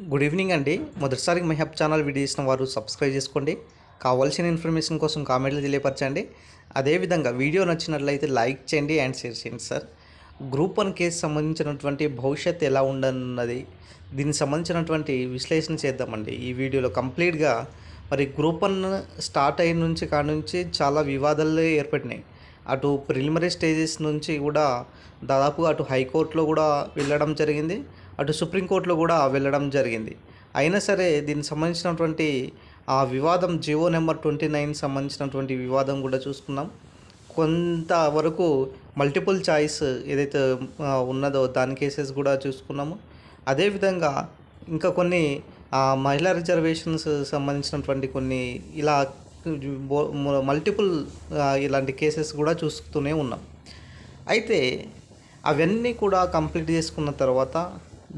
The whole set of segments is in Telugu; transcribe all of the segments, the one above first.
గుడ్ ఈవినింగ్ అండి. మొదటిసారి మై హబ్ ఛానల్ వీడియో చేసిన వారు సబ్స్క్రైబ్ చేసుకోండి. కావాల్సిన ఇన్ఫర్మేషన్ కోసం కామెంట్లు తెలియపరచండి. అదేవిధంగా వీడియో నచ్చినట్లయితే లైక్ చేయండి అండ్ షేర్ చేయండి సార్. గ్రూప్ వన్ కేసు సంబంధించినటువంటి భవిష్యత్తు ఎలా ఉండనున్నది దీనికి సంబంధించినటువంటి విశ్లేషణ చేద్దామండి. ఈ వీడియోలో కంప్లీట్గా మరి గ్రూప్ వన్ స్టార్ట్ అయిన నుంచి కాడ నుంచి చాలా వివాదాలు ఏర్పడినాయి. అటు ప్రిలిమరీ స్టేజెస్ నుంచి కూడా దాదాపు అటు హైకోర్టులో కూడా వెళ్ళడం జరిగింది. అటు సుప్రీంకోర్టులో కూడా వెళ్ళడం జరిగింది. అయినా సరే దీనికి సంబంధించినటువంటి ఆ వివాదం జియో నెంబర్ ట్వంటీ నైన్ సంబంధించినటువంటి వివాదం కూడా చూసుకున్నాం కొంతవరకు మల్టిపుల్ చాయిస్ ఏదైతే ఉన్నదో దాని కేసెస్ కూడా చూసుకున్నాము. అదేవిధంగా ఇంకా కొన్ని మహిళా రిజర్వేషన్స్ సంబంధించినటువంటి కొన్ని ఇలా మల్టిపుల్ ఇలాంటి కేసెస్ కూడా చూస్తూనే ఉన్నాం. అయితే అవన్నీ కూడా కంప్లీట్ చేసుకున్న తర్వాత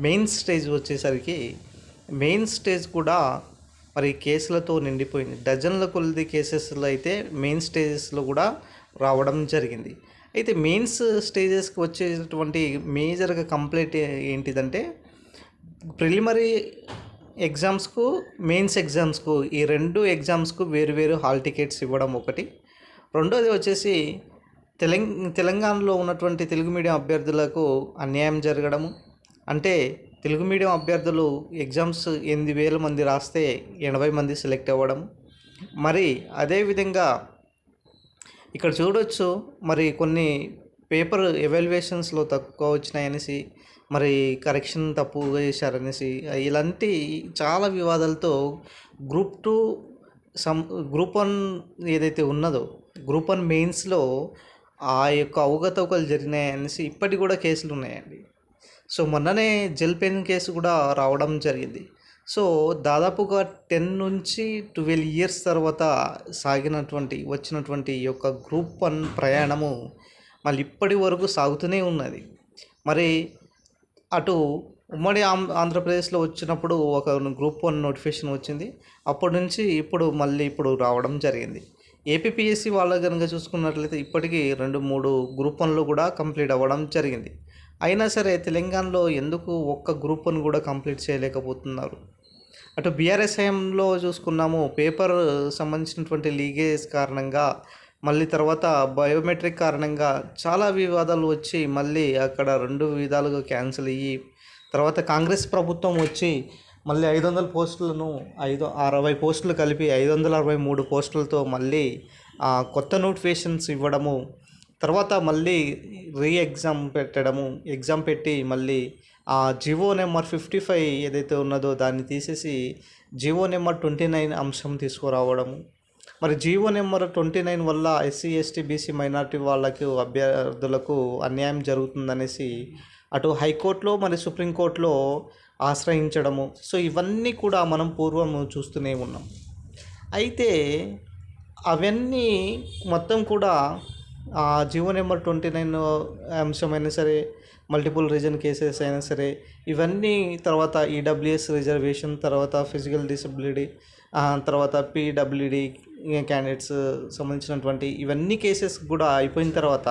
మెయిన్ స్టేజ్ వచ్చేసరికి మెయిన్ స్టేజ్ కూడా మరి కేసులతో నిండిపోయింది. డజన్ల కొలది కేసెస్లో అయితే మెయిన్ స్టేజెస్లో కూడా రావడం జరిగింది. అయితే మెయిన్స్ స్టేజెస్కి వచ్చేటువంటి మేజర్గా కంప్లీట్ ఏంటిదంటే ప్రిలిమరీ ఎగ్జామ్స్కు మెయిన్స్ ఎగ్జామ్స్కు ఈ రెండు ఎగ్జామ్స్కు వేరు వేరు హాల్ టికెట్స్ ఇవ్వడం ఒకటి. రెండోది వచ్చేసి తెలంగాణలో ఉన్నటువంటి తెలుగు మీడియం అభ్యర్థులకు అన్యాయం జరగడము. అంటే తెలుగు మీడియం అభ్యర్థులు ఎగ్జామ్స్ ఎనిమిది వేల మంది రాస్తే ఎనభై మంది సెలెక్ట్ అవ్వడం. మరి అదేవిధంగా ఇక్కడ చూడొచ్చు మరి కొన్ని పేపర్ ఎవాల్యుయేషన్స్లో తక్కువ వచ్చినాయనేసి మరి కరెక్షన్ తప్పుగా చేశారనేసి ఇలాంటి చాలా వివాదాలతో group two some group one ఏదైతే ఉన్నదో గ్రూప్ వన్ మెయిన్స్లో ఆ యొక్క అవకతవకలు జరిగినాయనేసి ఇప్పటికి కూడా కేసులు ఉన్నాయండి సో మొన్ననే జెల్ పెన్ కేసు కూడా రావడం జరిగింది. సో దాదాపుగా టెన్ నుంచి ట్వెల్వ్ ఇయర్స్ తర్వాత సాగినటువంటి వచ్చినటువంటి ఈ యొక్క గ్రూప్ వన్ ప్రయాణము మళ్ళీ ఇప్పటి వరకు సాగుతూనే ఉన్నది. మరి అటు ఉమ్మడి ఆం- ఆంధ్రప్రదేశ్లో వచ్చినప్పుడు ఒక గ్రూప్ వన్ నోటిఫికేషన్ వచ్చింది. అప్పటి నుంచి ఇప్పుడు మళ్ళీ ఇప్పుడు రావడం జరిగింది. ఏపీపీఎస్సి వాళ్ళ కనుక చూసుకున్నట్లయితే ఇప్పటికీ రెండు మూడు గ్రూప్ వన్లు కూడా కంప్లీట్ అవ్వడం జరిగింది. అయినా సరే తెలంగాణలో ఎందుకు ఒక్క గ్రూప్ను కూడా కంప్లీట్ చేయలేకపోతున్నారు? అటు బీఆర్ఎస్ హయాంలో చూసుకున్నాము పేపర్ సంబంధించినటువంటి లీగేజ్ కారణంగా మళ్ళీ తర్వాత బయోమెట్రిక్ కారణంగా చాలా వివాదాలు వచ్చి మళ్ళీ అక్కడ రెండు విధాలుగా క్యాన్సిల్ అయ్యి తర్వాత కాంగ్రెస్ ప్రభుత్వం వచ్చి మళ్ళీ ఐదు వందల పోస్టులను ఐదు అరవై పోస్టులు కలిపి ఐదు వందల అరవై మూడు పోస్టులతో మళ్ళీ ఆ, కొత్త నోటిఫికేషన్స్ ఇవ్వడము తర్వాత మళ్ళీ రీ ఎగ్జామ్ పెట్టడము ఎగ్జామ్ పెట్టి మళ్ళీ ఆ జివో నెంబర్ ఫిఫ్టీ ఫైవ్ ఏదైతే ఉన్నదో దాన్ని తీసేసి జివో నెంబర్ ట్వంటీ నైన్ అంశం తీసుకురావడము. మరి జివో నెంబర్ ట్వంటీ నైన్ వల్ల ఎస్సీ ఎస్టీ బీసీ మైనార్టీ వాళ్ళకు అభ్యర్థులకు అన్యాయం జరుగుతుందనేసి అటు హైకోర్టులో మరి సుప్రీంకోర్టులో ఆశ్రయించడము. సో ఇవన్నీ కూడా మనం పూర్వం చూస్తూనే ఉన్నాం. అయితే అవన్నీ మొత్తం కూడా ఆ జీవో నెంబర్ ట్వంటీ నైన్ అంశమైనా సరే మల్టిపుల్ రీజన్ కేసెస్ అయినా సరే ఇవన్నీ తర్వాత ఈడబ్ల్యూఎస్ రిజర్వేషన్ తర్వాత ఫిజికల్ డిసబిలిటీ తర్వాత పీడబ్ల్యూడి క్యాండిడేట్స్ సంబంధించినటువంటి ఇవన్నీ కేసెస్ కూడా అయిపోయిన తర్వాత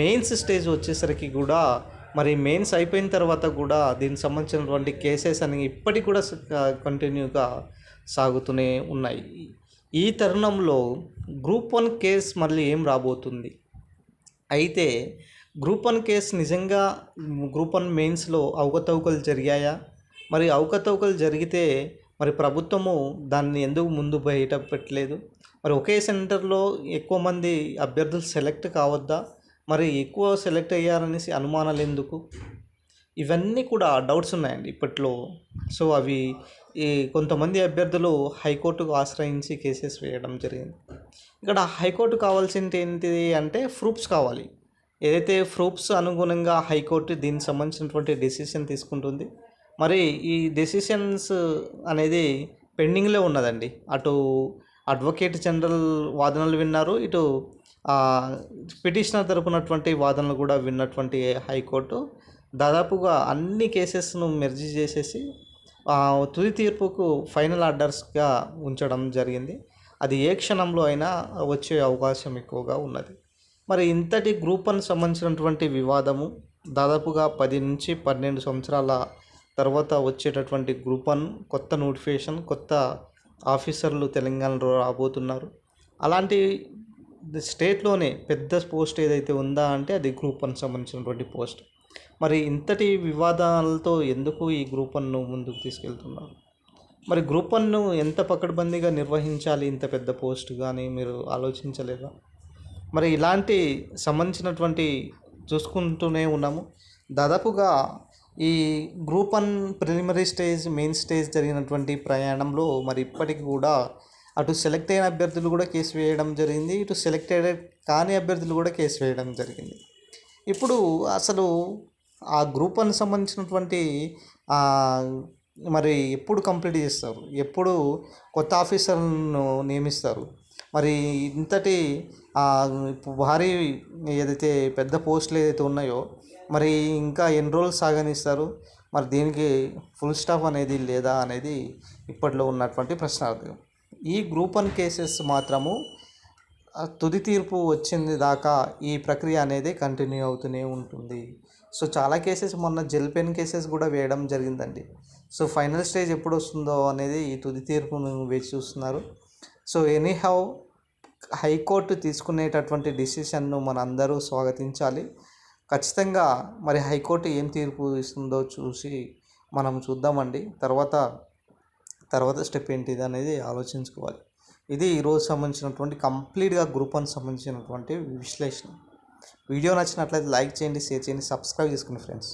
మెయిన్స్ స్టేజ్ వచ్చేసరికి కూడా మరి మెయిన్స్ అయిపోయిన తర్వాత కూడా దీనికి సంబంధించినటువంటి కేసెస్ అని ఇప్పటికి కూడా కంటిన్యూగా సాగుతూనే ఉన్నాయి. ఈ తరుణంలో గ్రూప్ వన్ కేస్ మళ్ళీ ఏం రాబోతుంది? అయితే గ్రూప్ వన్ కేస్ నిజంగా గ్రూప్ వన్ మెయిన్స్లో అవకతవకలు జరిగాయా? మరి అవకతవకలు జరిగితే మరి ప్రభుత్వము దాన్ని ఎందుకు ముందు బయట పెట్టలేదు? మరి ఒకే సెంటర్లో ఎక్కువ మంది అభ్యర్థులు సెలెక్ట్ కావద్దా? మరి ఎక్కువ సెలెక్ట్ అయ్యారనేసి అనుమానాలు ఎందుకు? ఇవన్నీ కూడా డౌట్స్ ఉన్నాయండి ఇప్పట్లో. సో అవి ఈ కొంతమంది అభ్యర్థులు హైకోర్టుకు ఆశ్రయించి కేసెస్ వేయడం జరిగింది. ఇక్కడ హైకోర్టు కావాల్సింది ఏంటిది అంటే ప్రూఫ్స్ కావాలి. ఏదైతే ప్రూఫ్స్ అనుగుణంగా హైకోర్టు దీనికి సంబంధించినటువంటి డెసిషన్ తీసుకుంటుంది మరి ఈ డెసిషన్స్ అనేది పెండింగ్లో ఉన్నదండి. అటు అడ్వకేట్ జనరల్ వాదనలు విన్నారు ఇటు పిటిషనర్ తరపునటువంటి వాదనలు కూడా విన్నటువంటి హైకోర్టు దాదాపుగా అన్ని కేసెస్ను మెర్జీ చేసేసి తుది తీర్పుకు ఫైనల్ ఆర్డర్స్గా ఉంచడం జరిగింది. అది ఏ క్షణంలో అయినా వచ్చే అవకాశం ఎక్కువగా ఉన్నది. మరి ఇంతటి గ్రూప్ సంబంధించినటువంటి వివాదము దాదాపుగా పది నుంచి పన్నెండు సంవత్సరాల తర్వాత వచ్చేటటువంటి గ్రూప్ కొత్త నోటిఫికేషన్ కొత్త ఆఫీసర్లు తెలంగాణలో రాబోతున్నారు. అలాంటి స్టేట్లోనే పెద్ద పోస్ట్ ఏదైతే ఉందా అంటే అది గ్రూప్ వన్ సంబంధించినటువంటి పోస్ట్. మరి ఇంతటి వివాదాలతో ఎందుకు ఈ గ్రూప్ వన్ను ముందుకు తీసుకెళ్తున్నారు? మరి గ్రూప్ వన్ను ఎంత పకడ్బందీగా నిర్వహించాలి? ఇంత పెద్ద పోస్ట్ కానీ మీరు ఆలోచించలేదా? మరి ఇలాంటి సంబంధించినటువంటి చూసుకుంటూనే ఉన్నాము. దాదాపుగా ఈ group one preliminary stage main stage జరిగినటువంటి ప్రయాణంలో మరి ఇప్పటికి కూడా అటు సెలెక్ట్ అయిన అభ్యర్థులు కూడా కేసు వేయడం జరిగింది. ఇటు సెలెక్టెడ్ కాని అభ్యర్థులు కూడా కేసు వేయడం జరిగింది. ఇప్పుడు అసలు ఆ గ్రూప్ వన్ సంబంధించినటువంటి మరి ఎప్పుడు కంప్లీట్ చేస్తారు? ఎప్పుడు కొత్త ఆఫీసర్లను నియమిస్తారు? మరి ఇంతటి భారీ ఏదైతే పెద్ద పోస్టులు ఏదైతే ఉన్నాయో మరి ఇంకా ఎన్ని రోజులు సాగనిస్తారు? మరి దీనికి ఫుల్ స్టాప్ అనేది లేదా అనేది ఇప్పట్లో ఉన్నటువంటి ప్రశ్నార్థకం. ఈ గ్రూప్ వన్ కేసెస్ మాత్రము తుది తీర్పు వచ్చింది దాకా ఈ ప్రక్రియ అనేది కంటిన్యూ అవుతూనే ఉంటుంది. సో చాలా కేసెస్ మొన్న జెల్ పెన్ కేసెస్ కూడా వేయడం జరిగిందండి. సో ఫైనల్ స్టేజ్ ఎప్పుడు వస్తుందో అనేది ఈ తుది తీర్పును వేచి చూస్తున్నారు. సో ఎనీ హౌ హైకోర్టు తీసుకునేటటువంటి డిసిషన్ను మనందరూ స్వాగతించాలి. ఖచ్చితంగా మరి హైకోర్టు ఏం తీర్పు ఇస్తుందో చూసి మనం చూద్దామండి. తర్వాత తర్వాత స్టెప్ ఏంటిది అనేది ఆలోచించుకోవాలి. ఇది ఈరోజు సంబంధించినటువంటి కంప్లీట్గా గ్రూప్ వన్ సంబంధించినటువంటి విశ్లేషణ. వీడియో నచ్చినట్లయితే లైక్ చేయండి షేర్ చేయండి సబ్స్క్రైబ్ చేసుకోండి ఫ్రెండ్స్.